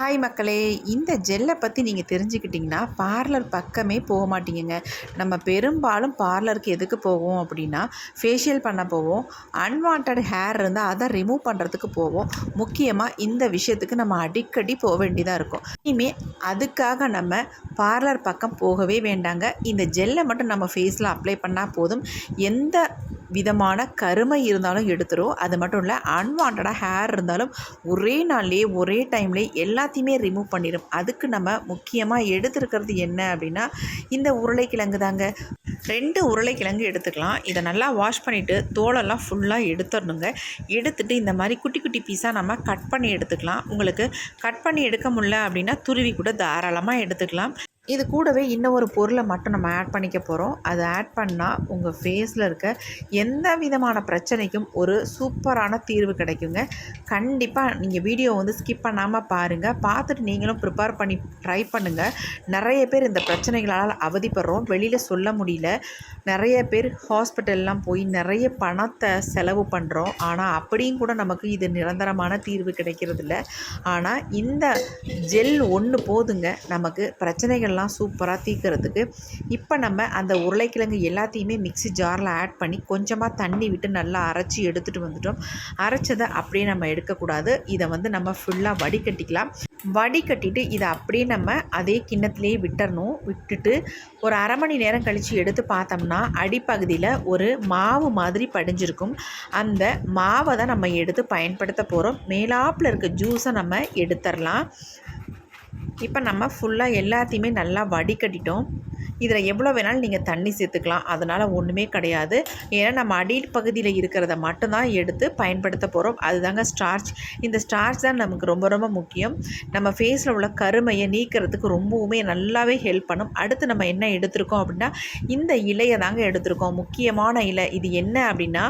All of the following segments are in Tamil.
ஹாய் மக்களே. இந்த ஜெல்லை பற்றி நீங்கள் தெரிஞ்சுக்கிட்டிங்கன்னா பார்லர் பக்கமே போக மாட்டீங்கங்க. நம்ம பெரும்பாலும் பார்லருக்கு எதுக்கு போவோம் அப்படின்னா ஃபேஷியல் பண்ண போவோம். அன்வான்ட் ஹேர் இருந்தால் அதை ரிமூவ் பண்ணுறதுக்கு போவோம். முக்கியமாக இந்த விஷயத்துக்கு நம்ம அடிக்கடி போக வேண்டியதாக இருக்கும். இனிமேல் அதுக்காக நம்ம பார்லர் பக்கம் போகவே வேண்டாங்க. இந்த ஜெல்லை மட்டும் நம்ம ஃபேஸில் அப்ளை பண்ணால் போதும். எந்த விதமான கருமை இருந்தாலும் எடுத்துரும். அது மட்டும் இல்லை அன்வான்டாக ஹேர் இருந்தாலும் ஒரே நாள்லேயே ஒரே டைம்லேயே எல்லாத்தையுமே ரிமூவ் பண்ணிடும் அதுக்கு நம்ம முக்கியமாக எடுத்துருக்கிறது என்ன அப்படின்னா இந்த உருளைக்கிழங்கு தாங்க. ரெண்டு உருளைக்கிழங்கு எடுத்துக்கலாம். இதை நல்லா வாஷ் பண்ணிவிட்டு தோலெல்லாம் ஃபுல்லாக எடுத்துடணுங்க. எடுத்துகிட்டு இந்த மாதிரி குட்டி குட்டி பீஸாக நம்ம கட் பண்ணி எடுத்துக்கலாம். உங்களுக்கு கட் பண்ணி எடுக்க முடியல அப்படின்னா துருவி கூட தாராளமாக எடுத்துக்கலாம். இது கூடவே இன்னும் ஒரு பொருளை மட்டும் நம்ம ஆட் பண்ணிக்க போகிறோம் அதை ஆட் பண்ணால் உங்கள் ஃபேஸில் இருக்க எந்த விதமான பிரச்சனைக்கும் ஒரு சூப்பரான தீர்வு கிடைக்குங்க. கண்டிப்பாக நீங்கள் வீடியோ வந்து ஸ்கிப் பண்ணாமல் பாருங்கள் பார்த்துட்டு நீங்களும் ப்ரிப்பேர் பண்ணி ட்ரை பண்ணுங்கள் நிறைய பேர் இந்த பிரச்சனைகளால் அவதிப்படுறோம். வெளியில் சொல்ல முடியல. நிறைய பேர் ஹாஸ்பிட்டல்லாம் போய் நிறைய பணத்தை செலவு பண்ணுறோம் ஆனால் அப்படியும் கூட நமக்கு இது நிரந்தரமான தீர்வு கிடைக்கிறதில்ல. ஆனால் இந்த ஜெல் ஒன்று போதுங்க. நமக்கு பிரச்சனைகள்லாம் எல்லாம் சூப்பராக தீக்கிறதுக்கு. இப்போ நம்ம அந்த உருளைக்கிழங்கு எல்லாத்தையுமே மிக்சி ஜாரில் ஆட் பண்ணி கொஞ்சமாக தண்ணி விட்டு நல்லா அரைச்சி எடுத்துகிட்டு வந்துட்டோம். அரைச்சதை அப்படியே நம்ம எடுக்கக்கூடாது. இதை வந்து நம்ம ஃபுல்லாக வடிகட்டிக்கலாம். வடிகட்டிட்டு இதை அப்படியே நம்ம அதே கிண்ணத்துலேயே விட்டுறணும். விட்டுட்டு ஒரு அரை மணி நேரம் கழித்து எடுத்து பார்த்தோம்னா அடிப்பகுதியில் ஒரு மாவு மாதிரி படிஞ்சிருக்கும். அந்த மாவை தான் நம்ம எடுத்து பயன்படுத்த போகிறோம் மேலாப்பில் இருக்க ஜூஸை நம்ம எடுத்துடலாம் இப்போ நம்ம ஃபுல்லாக எல்லாத்தையுமே நல்லா வடிகட்டிட்டோம். இதில் எவ்வளோ வேணாலும் நீங்கள் தண்ணி சேர்த்துக்கலாம். அதனால் ஒன்றுமே கிடையாது. ஏன்னா நம்ம அடி பகுதியில் இருக்கிறத மட்டும்தான் எடுத்து பயன்படுத்த போகிறோம். அதுதாங்க ஸ்டார்ச் இந்த ஸ்டார்ச் தான் நமக்கு ரொம்ப ரொம்ப முக்கியம். நம்ம ஃபேஸில் உள்ள கருமையை நீக்கிறதுக்கு ரொம்பவுமே நல்லாவே ஹெல்ப் பண்ணும். அடுத்து நம்ம என்ன எடுத்திருக்கோம் அப்படின்னா இந்த இலையை தாங்க எடுத்திருக்கோம். முக்கியமான இலை. இது என்ன அப்படின்னா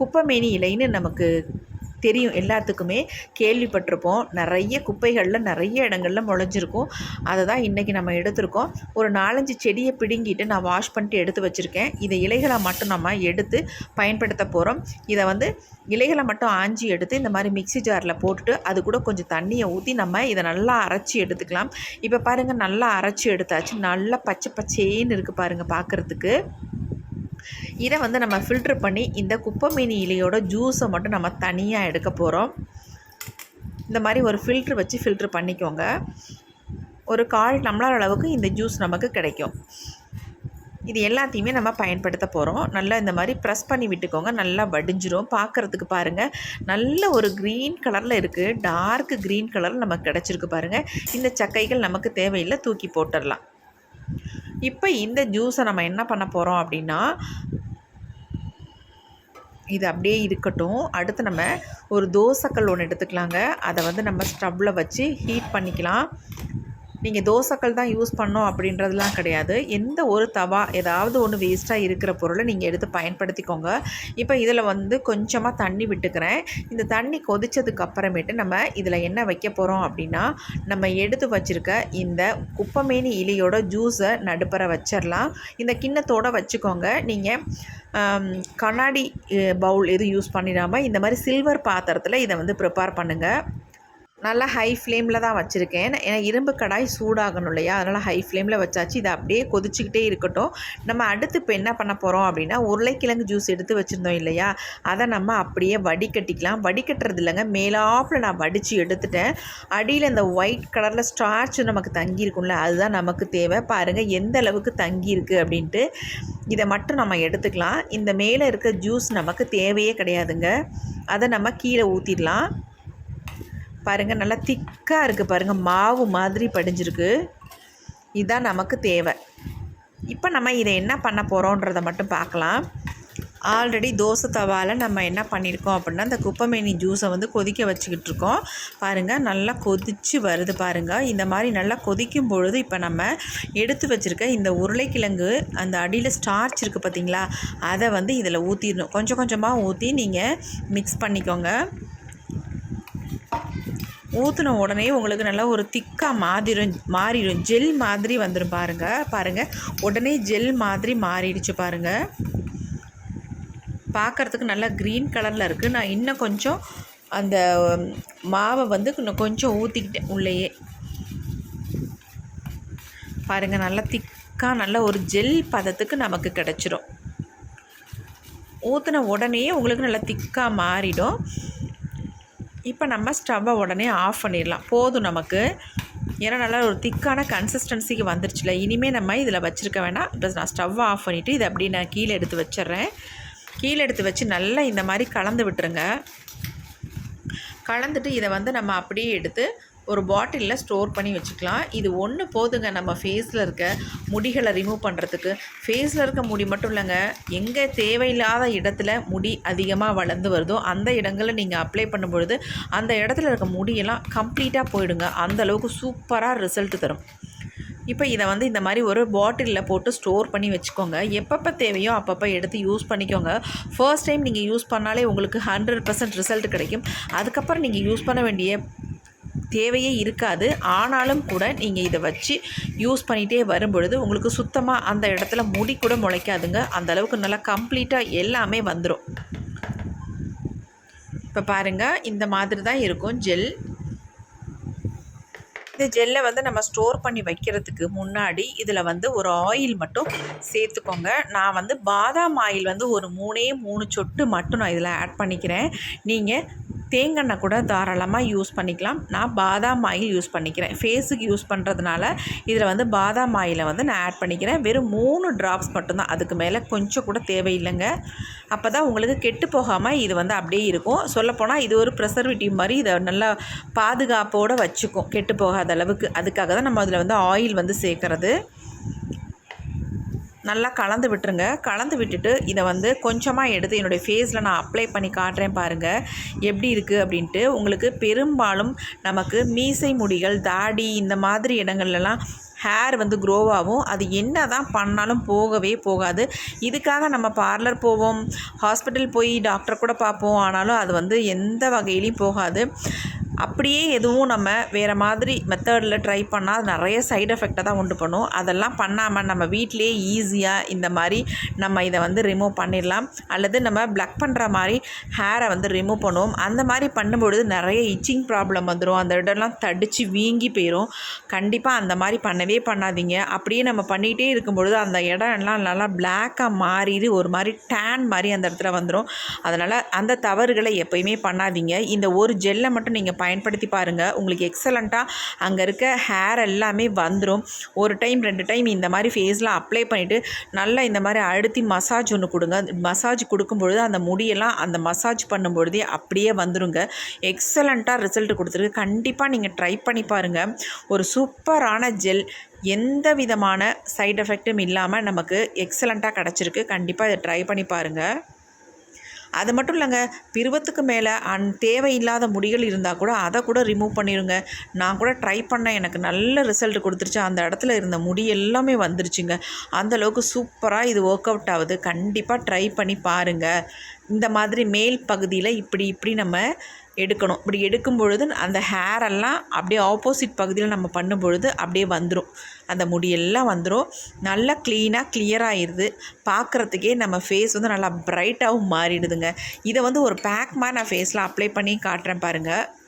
குப்பமேனி இலைன்னு நமக்கு தெரியும் எல்லாத்துக்குமே. கேள்விப்பட்டிருப்போம். நிறைய குப்பைகளில் நிறைய இடங்களில் முளைஞ்சிருக்கும். அதை தான் இன்றைக்கி நம்ம எடுத்திருக்கோம். ஒரு நாலஞ்சு செடியை பிடுங்கிட்டு நான் வாஷ் பண்ணிட்டு எடுத்து வச்சுருக்கேன். இதை இலைகளை மட்டும் நம்ம எடுத்து பயன்படுத்த போகிறோம் இதை வந்து இலைகளை மட்டும் ஆஞ்சி எடுத்து இந்த மாதிரி மிக்சி ஜாரில் போட்டுட்டு அது கூட கொஞ்சம் தண்ணியை ஊற்றி நம்ம இதை நல்லா அரைச்சி எடுத்துக்கலாம். இப்போ பாருங்கள் நல்லா அரைச்சி எடுத்தாச்சு. நல்லா பச்சை பச்சேன்னு இருக்குது பாருங்கள் பார்க்குறதுக்கு இதை வந்து நம்ம ஃபில்ட்ரு பண்ணி இந்த குப்பைமீனி இலையோட ஜூஸை மட்டும் நம்ம தனியாக எடுக்க போகிறோம் இந்த மாதிரி ஒரு ஃபில்ட்ரு வச்சு ஃபில்ட்ரு பண்ணிக்கோங்க. ஒரு கால் டம்ளர் அளவுக்கு இந்த ஜூஸ் நமக்கு கிடைக்கும். இது எல்லாத்தையுமே நம்ம பயன்படுத்த போகிறோம் நல்லா இந்த மாதிரி ப்ரெஸ் பண்ணி விட்டுக்கோங்க. நல்லா வடிஞ்சிரும். பார்க்குறதுக்கு பாருங்கள் நல்ல ஒரு க்ரீன் கலரில் இருக்குது டார்க் க்ரீன் கலரில் நமக்கு கிடச்சிருக்கு பாருங்கள் இந்த சக்கைகள் நமக்கு தேவையில்லை. தூக்கி போட்டுடலாம். இப்போ இந்த ஜூஸை நம்ம என்ன பண்ண போகிறோம் அப்படின்னா இது அப்படியே இருக்கட்டும். அடுத்து நம்ம ஒரு தோசைக்கல் ஒன்று எடுத்துக்கலாங்க. அதை வந்து நம்ம ஸ்டவ்வில் வச்சு ஹீட் பண்ணிக்கலாம். நீங்கள் தோசைக்கல் தான் யூஸ் பண்ணோம் அப்படின்றதுலாம் கிடையாது. எந்த ஒரு தவா ஏதாவது ஒன்று வேஸ்ட்டாக இருக்கிற பொருளை நீங்கள் எடுத்து பயன்படுத்திக்கோங்க. இப்போ இதில் வந்து கொஞ்சமாக தண்ணி விட்டுக்கிறேன். இந்த தண்ணி கொதித்ததுக்கு அப்புறமேட்டு நம்ம இதில் என்ன வைக்க போகிறோம் அப்படின்னா நம்ம எடுத்து வச்சுருக்க இந்த குப்பமேனி இலையோட ஜூஸை நடுப்பற வச்சிடலாம் இந்த கிண்ணத்தோடு வச்சுக்கோங்க. நீங்கள் கண்ணாடி பவுல் எதுவும் யூஸ் பண்ணிடாமல் இந்த மாதிரி சில்வர் பாத்திரத்தில் இதை வந்து ப்ரிப்பேர் பண்ணுங்கள் நல்லா ஹை ஃப்ளேமில் தான் வச்சுருக்கேன். ஏன்னா இரும்பு கடாய் சூடாகணும் இல்லையா? அதனால் ஹை ஃப்ளேமில் வச்சாச்சு. இதை அப்படியே கொதிச்சிக்கிட்டே இருக்கட்டும். நம்ம அடுத்து இப்போ என்ன பண்ண போகிறோம் அப்படின்னா உருளைக்கிழங்கு ஜூஸ் எடுத்து வச்சுருந்தோம் இல்லையா? அதை நம்ம அப்படியே வடிகட்டிக்கலாம். வடிகட்டுறது இல்லைங்க. மேலாப்பில் நான் வடித்து எடுத்துட்டேன். அடியில் இந்த ஒயிட் கலரில் ஸ்டார்ச் நமக்கு தங்கியிருக்கும்ல அதுதான் நமக்கு தேவை. பாருங்கள் எந்த அளவுக்கு தங்கியிருக்கு அப்படின்ட்டு. இதை மட்டும் நம்ம எடுத்துக்கலாம். இந்த மேலே இருக்க ஜூஸ் நமக்கு தேவையே கிடையாதுங்க. அதை நம்ம கீழே ஊற்றிடலாம் பாருங்கள் நல்லா திக்காக இருக்குது பாருங்கள் மாவு மாதிரி படிஞ்சிருக்கு. இதுதான் நமக்கு தேவை. இப்போ நம்ம இதை என்ன பண்ண போகிறோன்றதை மட்டும் பார்க்கலாம். ஆல்ரெடி தோசை தவாவில் நம்ம என்ன பண்ணியிருக்கோம் அப்படின்னா அந்த குப்பைமேனி ஜூஸை வந்து கொதிக்க வச்சுக்கிட்டு இருக்கோம். பாருங்கள் நல்லா கொதித்து வருது பாருங்கள் இந்த மாதிரி நல்லா கொதிக்கும் பொழுது இப்போ நம்ம எடுத்து வச்சுருக்க இந்த உருளைக்கிழங்கு அந்த அடியில் ஸ்டார்ச் இருக்குது பார்த்திங்களா அதை வந்து இதில் ஊற்றிடணும் கொஞ்சம் கொஞ்சமாக ஊற்றி நீங்கள் மிக்ஸ் பண்ணிக்கோங்க. ஊற்றின உடனே உங்களுக்கு நல்லா ஒரு திக்காக மாதிரும் மாறிடும். ஜெல் மாதிரி வந்துடும் பாருங்கள் பாருங்கள் உடனே ஜெல் மாதிரி மாறிடுச்சு பாருங்கள் பார்க்குறதுக்கு நல்லா க்ரீன் கலரில் இருக்குது நான் இன்னும் கொஞ்சம் அந்த மாவை வந்து இன்னும் கொஞ்சம் ஊற்றிக்கிட்டேன் உள்ளேயே. பாருங்கள் நல்லா திக்காக நல்ல ஒரு ஜெல் பதத்துக்கு நமக்கு கிடச்சிரும். ஊற்றின உடனே உங்களுக்கு நல்லா திக்காக மாறிடும். இப்போ நம்ம ஸ்டவ்வை உடனே ஆஃப் பண்ணிடலாம். போதும் நமக்கு. ஏன்னா நல்லா ஒரு திக்கான கன்சிஸ்டன்சிக்கு வந்துருச்சுல. இனிமேல் நம்ம இதில் வச்சுருக்க வேண்டாம் இப்போ நான் ஸ்டவ்வை ஆஃப் பண்ணிவிட்டு இதை அப்படியே நான் கீழே எடுத்து வச்சிட்றேன். கீழே எடுத்து வச்சு நல்லா இந்த மாதிரி கலந்து விட்டுருங்க. கலந்துட்டு இதை வந்து நம்ம அப்படியே எடுத்து ஒரு பாட்டிலில் ஸ்டோர் பண்ணி வச்சுக்கலாம். இது ஒன்று போதுங்க நம்ம ஃபேஸில் இருக்க முடிகளை ரிமூவ் பண்ணுறதுக்கு ஃபேஸில் இருக்க முடி மட்டும் இல்லைங்க எங்கே தேவையில்லாத இடத்துல முடி அதிகமாக வளர்ந்து வருதோ அந்த இடங்களில் நீங்கள் அப்ளை பண்ணும்பொழுது அந்த இடத்துல இருக்க முடியெல்லாம் கம்ப்ளீட்டாக போயிடுங்க. அந்தளவுக்கு சூப்பராக ரிசல்ட் தரும். இப்போ இதை வந்து இந்த மாதிரி ஒரு பாட்டிலில் போட்டு ஸ்டோர் பண்ணி வச்சுக்கோங்க. எப்பப்போ தேவையோ அப்பப்போ எடுத்து யூஸ் பண்ணிக்கோங்க. ஃபர்ஸ்ட் டைம் நீங்கள் யூஸ் பண்ணாலே உங்களுக்கு ஹண்ட்ரட் பர்சன்ட் ரிசல்ட் கிடைக்கும். அதுக்கப்புறம் நீங்கள் யூஸ் பண்ண வேண்டிய தேவையே இருக்காது. ஆனாலும் கூட நீங்கள் இதை வச்சு யூஸ் பண்ணிகிட்டே வரும்பொழுது உங்களுக்கு சுத்தமாக அந்த இடத்துல முடி கூட முளைக்காதுங்க. அந்த அளவுக்கு நல்லா கம்ப்ளீட்டாக எல்லாமே வந்துடும் இப்போ பாருங்கள் இந்த மாதிரி தான் இருக்கும் ஜெல். இந்த ஜெல்லை வந்து நம்ம ஸ்டோர் பண்ணி வைக்கிறதுக்கு முன்னாடி இதில் வந்து ஒரு ஆயில் மட்டும் சேர்த்துக்கோங்க. நான் வந்து பாதாம் ஆயில் வந்து ஒரு மூணே மூணு சொட்டு மட்டும் நான் இதில் ஆட் பண்ணிக்கிறேன். நீங்கள் தேங்காய் கூட தாராளமாக யூஸ் பண்ணிக்கலாம். நான் பாதாம் ஆயில் யூஸ் பண்ணிக்கிறேன். ஃபேஸுக்கு யூஸ் பண்ணுறதுனால இதில் வந்து பாதாம் ஆயிலை வந்து நான் ஆட் பண்ணிக்கிறேன். வெறும் மூணு ட்ராப்ஸ் மட்டும்தான். அதுக்கு மேலே கொஞ்சம் கூட தேவையில்லைங்க. அப்போ தான் உங்களுக்கு கெட்டு போகாமல் இது வந்து அப்படியே இருக்கும். சொல்லப்போனால் இது ஒரு ப்ரெசர்வேட்டிவ் மாதிரி இதை நல்லா பாதுகாப்போடு வச்சுக்கும். கெட்டு போகாத அளவுக்கு. அதுக்காக தான் நம்ம அதில் வந்து ஆயில் வந்து சேர்க்குறது. நல்லா கலந்து விட்டுருங்க. கலந்து விட்டுட்டு இதை வந்து கொஞ்சமாக எடுத்து என்னுடைய ஃபேஸில் நான் அப்ளை பண்ணி காட்டுறேன் பாருங்கள் எப்படி இருக்குது அப்படின்ட்டு உங்களுக்கு பெரும்பாலும் நமக்கு மீசை முடிகள் தாடி இந்த மாதிரி இடங்கள்லாம் ஹேர் வந்து க்ரோவாகும் அது என்ன தான் பண்ணாலும் போகவே போகாது. இதுக்காக நம்ம பார்லர் போவோம் ஹாஸ்பிட்டல் போய் டாக்டர் கூட பார்ப்போம். ஆனாலும் அது வந்து எந்த வகையிலையும் போகாது. அப்படியே எதுவும் நம்ம வேறு மாதிரி மெத்தடில் ட்ரை பண்ணால் நிறைய சைடு எஃபெக்டை தான் உண்டு பண்ணும். அதெல்லாம் பண்ணாமல் நம்ம வீட்டிலேயே ஈஸியாக இந்த மாதிரி நம்ம இதை வந்து ரிமூவ் பண்ணிடலாம். அல்லது நம்ம ப்ளக் பண்ணுற மாதிரி ஹேரை வந்து ரிமூவ் பண்ணுவோம். அந்த மாதிரி பண்ணும்பொழுது நிறைய இச்சிங் ப்ராப்ளம் வந்துடும் அந்த இடம்லாம் தடித்து வீங்கி போயிடும் கண்டிப்பாக அந்த மாதிரி பண்ணவே பண்ணாதீங்க. அப்படியே நம்ம பண்ணிகிட்டே இருக்கும்பொழுது அந்த இடம் எல்லாம் நல்லா பிளாக்காக மாறிடு ஒரு மாதிரி டேன் மாதிரி அந்த இடத்துல வந்துடும் அதனால் அந்த தவறுகளை எப்பயுமே பண்ணாதீங்க. இந்த ஒரு ஜெல்லை மட்டும் நீங்கள் பயன் பயன்படுத்தி பாருங்கள் உங்களுக்கு எக்ஸலண்ட்டாக அங்கே இருக்க ஹேர் எல்லாமே வந்துடும் ஒரு டைம் ரெண்டு டைம் இந்த மாதிரி ஃபேஸில் அப்ளை பண்ணிவிட்டு நல்லா இந்த மாதிரி அழுத்தி மசாஜ் ஒன்று கொடுங்க. மசாஜ் கொடுக்கும்பொழுது அந்த முடியெல்லாம் அந்த மசாஜ் பண்ணும்பொழுதே அப்படியே வந்துடுங்க எக்ஸலண்ட்டாக ரிசல்ட் கொடுத்துருக்கு. கண்டிப்பாக நீங்கள் ட்ரை பண்ணி பாருங்கள் ஒரு சூப்பரான ஜெல் எந்த விதமான சைட் எஃபெக்ட்டும் இல்லாமல் நமக்கு எக்ஸலண்ட்டாக கிடச்சிருக்கு. கண்டிப்பாக இதை ட்ரை பண்ணி பாருங்கள் அது மட்டும் இல்லைங்க பிருவத்துக்கு மேலே அன் தேவையில்லாத முடிகள் இருந்தால் கூட அதை கூட ரிமூவ் பண்ணிடுங்க நான் கூட ட்ரை பண்ணேன் எனக்கு நல்ல ரிசல்ட் கொடுத்துருச்சு. அந்த இடத்துல இருந்த முடி எல்லாமே வந்துருச்சுங்க. அந்தளவுக்கு சூப்பராக இது ஒர்க் அவுட் ஆகுது. கண்டிப்பாக ட்ரை பண்ணி பாருங்கள் இந்த மாதிரி மேல் பகுதியில் இப்படி இப்படி நம்ம எடுக்கணும். இப்படி எடுக்கும் பொழுது அந்த ஹேரெல்லாம் அப்படியே ஆப்போசிட் பகுதியில் நம்ம பண்ணும் பொழுது அப்படியே வந்துடும் அந்த முடியெல்லாம் வந்துடும் நல்லா க்ளீனாக கிளியர் பார்க்குறதுக்கே நம்ம ஃபேஸ் வந்து நல்லா ப்ரைட்டாகவும் மாறிடுதுங்க. இதை வந்து ஒரு பேக் மாதிரி நான் ஃபேஸில் அப்ளை பண்ணி காட்டுறேன் பாருங்கள்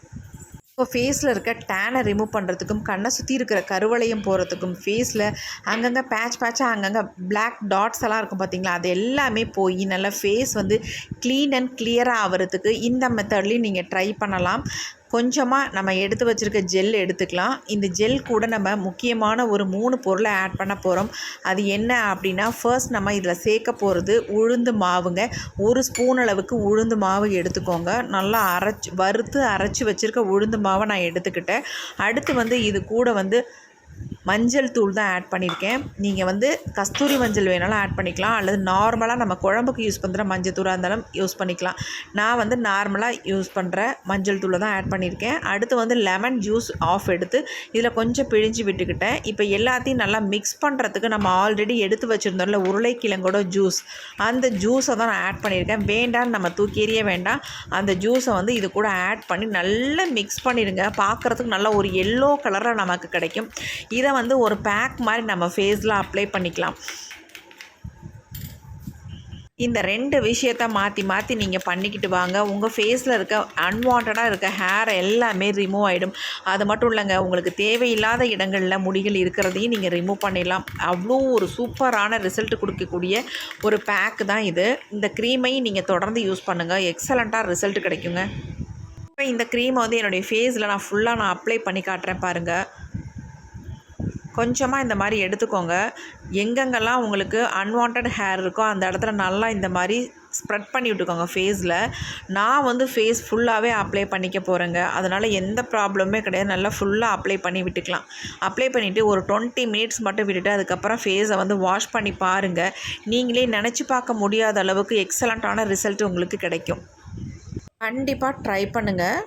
இப்போ ஃபேஸில் இருக்க டேனை ரிமூவ் பண்ணுறதுக்கும் கண்ணை சுற்றி இருக்கிற கருவளையம் போகிறதுக்கும் ஃபேஸில் அங்கங்கே பேட்ச் பேட்சாக அங்கங்கே பிளாக் டாட்ஸ் எல்லாம் இருக்கும் பார்த்தீங்களா அது எல்லாமே போய் நல்லா ஃபேஸ் வந்து க்ளீன் அண்ட் கிளியராக ஆகிறதுக்கு இந்த மெத்தட்லேயும் நீங்கள் ட்ரை பண்ணலாம். கொஞ்சமாக நம்ம எடுத்து வச்சுருக்க ஜெல் எடுத்துக்கலாம். இந்த ஜெல் கூட நம்ம முக்கியமான ஒரு மூணு பொருளை ஆட் பண்ண போகிறோம் அது என்ன அப்படின்னா ஃபர்ஸ்ட் நம்ம இதில் சேர்க்க போகிறது உளுந்து மாவுங்க. ஒரு ஸ்பூன் அளவுக்கு உளுந்து மாவு எடுத்துக்கோங்க. நல்லா அரைச்சி வறுத்து அரைச்சி வச்சுருக்க உளுந்து மாவை நான் எடுத்துக்கிட்டேன். அடுத்து வந்து இது கூட வந்து மஞ்சள் தூள் தான் ஆட் பண்ணியிருக்கேன் நீங்கள் வந்து கஸ்தூரி மஞ்சள் வேணாலும் ஆட் பண்ணிக்கலாம். அல்லது நார்மலாக நம்ம குழம்புக்கு யூஸ் பண்ணுற மஞ்சள் தூளாக இருந்தாலும் யூஸ் பண்ணிக்கலாம். நான் வந்து நார்மலாக யூஸ் பண்ணுற மஞ்சள் தூளை தான் ஆட் பண்ணியிருக்கேன் அடுத்து வந்து லெமன் ஜூஸ் ஆஃப் எடுத்து இதில் கொஞ்சம் பிழிஞ்சு விட்டுக்கிட்டேன். இப்போ எல்லாத்தையும் நல்லா மிக்ஸ் பண்ணுறதுக்கு நம்ம ஆல்ரெடி எடுத்து வச்சுருந்தோம்ல உருளைக்கிழங்கோட ஜூஸ் அந்த ஜூஸை தான் நான் ஆட் பண்ணியிருக்கேன் வேண்டான்னு நம்ம தூக்கி எறிய வேண்டாம். அந்த ஜூஸை வந்து இது கூட ஆட் பண்ணி நல்லா மிக்ஸ் பண்ணிடுங்க பார்க்குறதுக்கு நல்லா ஒரு எல்லோ கலராக நமக்கு கிடைக்கும். இதை இதை வந்து ஒரு பேக் மாதிரி நம்ம ஃபேஸில் அப்ளை பண்ணிக்கலாம். இந்த ரெண்டு விஷயத்த மாற்றி மாற்றி நீங்கள் பண்ணிக்கிட்டு வாங்க. உங்கள் ஃபேஸில் இருக்க அன்வான்டாக இருக்க ஹேர் எல்லாமே ரிமூவ் ஆகிடும் அது மட்டும் இல்லைங்க உங்களுக்கு தேவையில்லாத இடங்களில் முடிகள் இருக்கிறதையும் நீங்கள் ரிமூவ் பண்ணிடலாம். அவ்வளோ ஒரு சூப்பரான ரிசல்ட் கொடுக்கக்கூடிய ஒரு பேக் தான் இது. இந்த க்ரீமையும் நீங்கள் தொடர்ந்து யூஸ் பண்ணுங்கள் எக்ஸலண்ட்டாக ரிசல்ட் கிடைக்குங்க. இப்போ இந்த க்ரீமை வந்து என்னுடைய ஃபேஸில் நான் ஃபுல்லாக நான் அப்ளை பண்ணி காட்டுறேன் பாருங்கள் கொஞ்சமாக இந்த மாதிரி எடுத்துக்கோங்க. எங்கெங்கெல்லாம் உங்களுக்கு அன்வான்ட் ஹேர் இருக்கோ அந்த இடத்துல நல்லா இந்த மாதிரி ஸ்ப்ரெட் பண்ணி விட்டுக்கோங்க ஃபேஸில் நான் வந்து ஃபேஸ் ஃபுல்லாகவே அப்ளை பண்ணிக்க போகிறேங்க அதனால் எந்த ப்ராப்ளமே கிடையாது. நல்லா ஃபுல்லாக அப்ளை பண்ணி விட்டுக்கலாம். அப்ளை பண்ணிவிட்டு ஒரு டுவெண்ட்டி மினிட்ஸ் மட்டும் விட்டுட்டு அதுக்கப்புறம் ஃபேஸை வந்து வாஷ் பண்ணி பாருங்கள் நீங்களே நினச்சி பார்க்க முடியாத அளவுக்கு எக்ஸலண்ட்டான ரிசல்ட் உங்களுக்கு கிடைக்கும். கண்டிப்பாக ட்ரை பண்ணுங்கள்